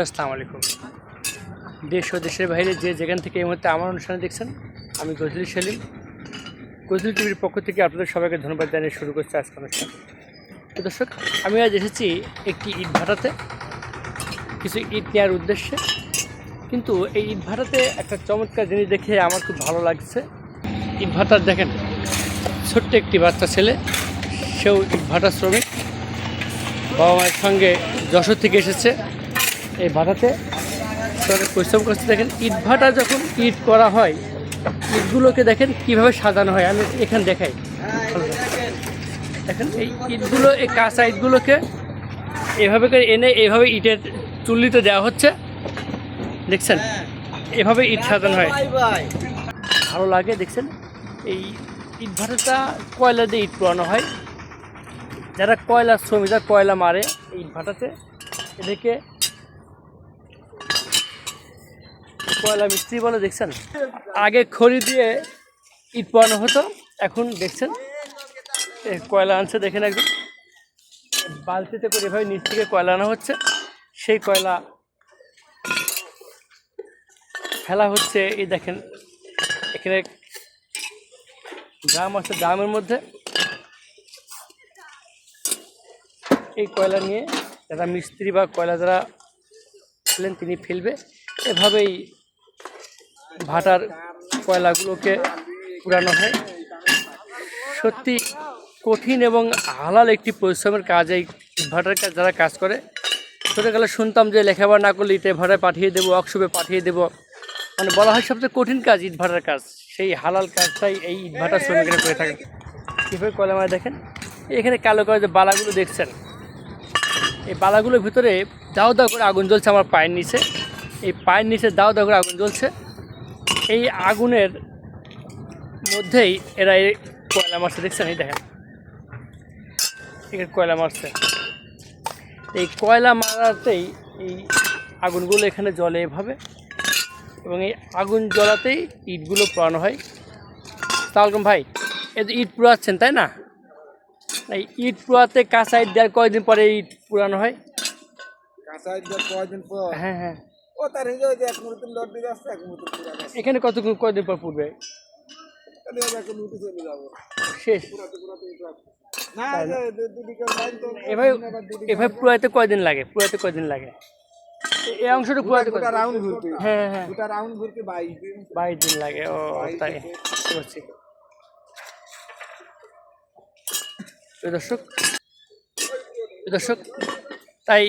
আসসালামু আলাইকুম। দেশ ও দেশের বাইরে যে যেখান থেকে এই মুহূর্তে আমার অনুষ্ঠানে দেখছেন, আমি গজলি সেলিম। গজলি টিভির পক্ষ থেকে আপনাদের সবাইকে ধন্যবাদ জানিয়ে শুরু করছি আজকে অনুষ্ঠান। তো দর্শক, আমি আজ এসেছি একটি ইট ভাটাতে কিছু ইট নেওয়ার উদ্দেশ্যে। কিন্তু এই ইট ভাটাতে একটা চমৎকার জিনিস দেখে আমার খুব ভালো লাগছে। ইট ভাটার দেখেন, ছোট্ট একটি বাচ্চা ছেলে, সেও ইট ভাটা শ্রমিক। বাবা মায়ের সঙ্গে যশোর থেকে এসেছে। এই ভাটাতে। পরিশ্রম করতে দেখেন, ইট ভাটা যখন ইট করা হয়, ইটগুলোকে দেখেন কীভাবে সাজানো হয়, আমি এখানে দেখাই। দেখেন, এই ইটগুলো, এই কাঁচা ইটগুলোকে এভাবে করে এনে এইভাবে ইটের চুল্লিতে দেওয়া হচ্ছে। দেখছেন? এভাবে ইট সাজানো হয়। ভালো লাগে, দেখছেন? এই ইট ভাটাটা কয়লা দিয়ে ইট পোড়ানো হয়। যারা কয়লা শ্রমিক, যারা কয়লা মারে ইট ভাটাতে এদেরকে কয়লা মিস্ত্রি বলে দেখছেন? আগে খড়ি দিয়ে ইট পোড়ানো হতো, এখন দেখছেন? কয়লা আনছে, দেখেন একদম বালতিতে করে এভাবে নিচ থেকে কয়লা আনা হচ্ছে। সেই কয়লা ফেলা হচ্ছে, এই দেখেন, এখানে ড্রাম আছে, ড্রামের মধ্যে। এই কয়লা নিয়ে যারা মিস্ত্রি বা কয়লা যারা ছিলেন তিনি ফেলবে। এভাবেই ভাটার কয়লাগুলোকে পুরানো হয়। সত্যি কঠিন এবং হালাল একটি পরিশ্রমের কাজ এই ভাটার কাজ যারা কাজ করে, ছোটোকালে শুনতাম যে লেখাপড়া না করলে ইটে ভাটায় পাঠিয়ে দেবো, ওয়ার্কশপে পাঠিয়ে দেবো। মানে বলা হয় সবচেয়ে কঠিন কাজ ইট ভাটার কাজ। সেই হালাল কাজটাই এই ইট ভাটার করে থাকেন। কীভাবে কয়লা মারা দেখেন? এখানে কালো কালো যে বালাগুলো দেখছেন। এই বালাগুলোর ভিতরে দাও দাও করে আগুন জ্বলছে, আমার পায়ের নিচে। এই পায়ের নিচে দাও দাও করে আগুন জ্বলছে। এই আগুনের মধ্যেই এরা এই কয়লা মারছে দেখছেন? এই দেখেন। এখানে কয়লা মারছে। এই কয়লা মারাতেই এই আগুনগুলো এখানে জলে এভাবে। এবং এই আগুন জ্বলাতেই ইটগুলো পোড়ানো হয়। সালাম ভাই এই যে ইট পোড়াচ্ছেন তাই না? এই ইট পোড়াতে কাঁচা ইট দেওয়ার কয়দিন পরে ইট পুরানো হয়? কাঁচা ইটটা কয়দিন পর? হ্যাঁ হ্যাঁ। ও তার এক মুহূর্তে লট দিয়ে আসছে এক মুহূর্তে পুরা গেছে এখানে কত কয়দিন পর পূর্বে তাহলে ওই এখন উঠে চলে যাব। শেষ। পুরাতে পুরাতে না এভাবে কয়দিন লাগে? পুরাইতে কয়দিন লাগে? এই অংশটা পুরাইতে দুটা রাউন্ড ঘুরতে। হ্যাঁ হ্যাঁ। রাউন্ড ঘুরতে বাইশ দিন। বাইশ দিন লাগে। ও তাই। প্রিয় দর্শক দর্শক তাই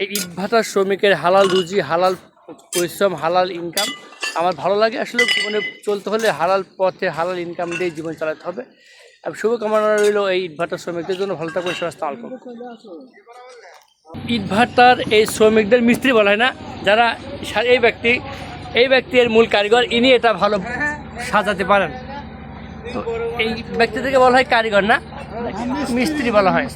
এই ইট ভাটার শ্রমিকের হালাল রুজি, হালাল পরিশ্রম, হালাল ইনকাম আমার ভালো লাগে আসলে জীবনে চলতে হলে হালাল পথে হালাল ইনকাম দিয়ে জীবন চালাতে হবে। আর শুভকামনা রইল এই ইট ভাটার শ্রমিকদের জন্য। ভালো থাকবে সবাই অল্প ইট ভাটার এই শ্রমিকদের মিস্ত্রি বলা হয় না, যারা এই ব্যক্তি, এই ব্যক্তির মূল কারিগর, ইনি এটা ভালো সাজাতে পারেন। তো এই ব্যক্তি থেকে বলা হয় কারিগর না, মিস্ত্রি বলা হয়।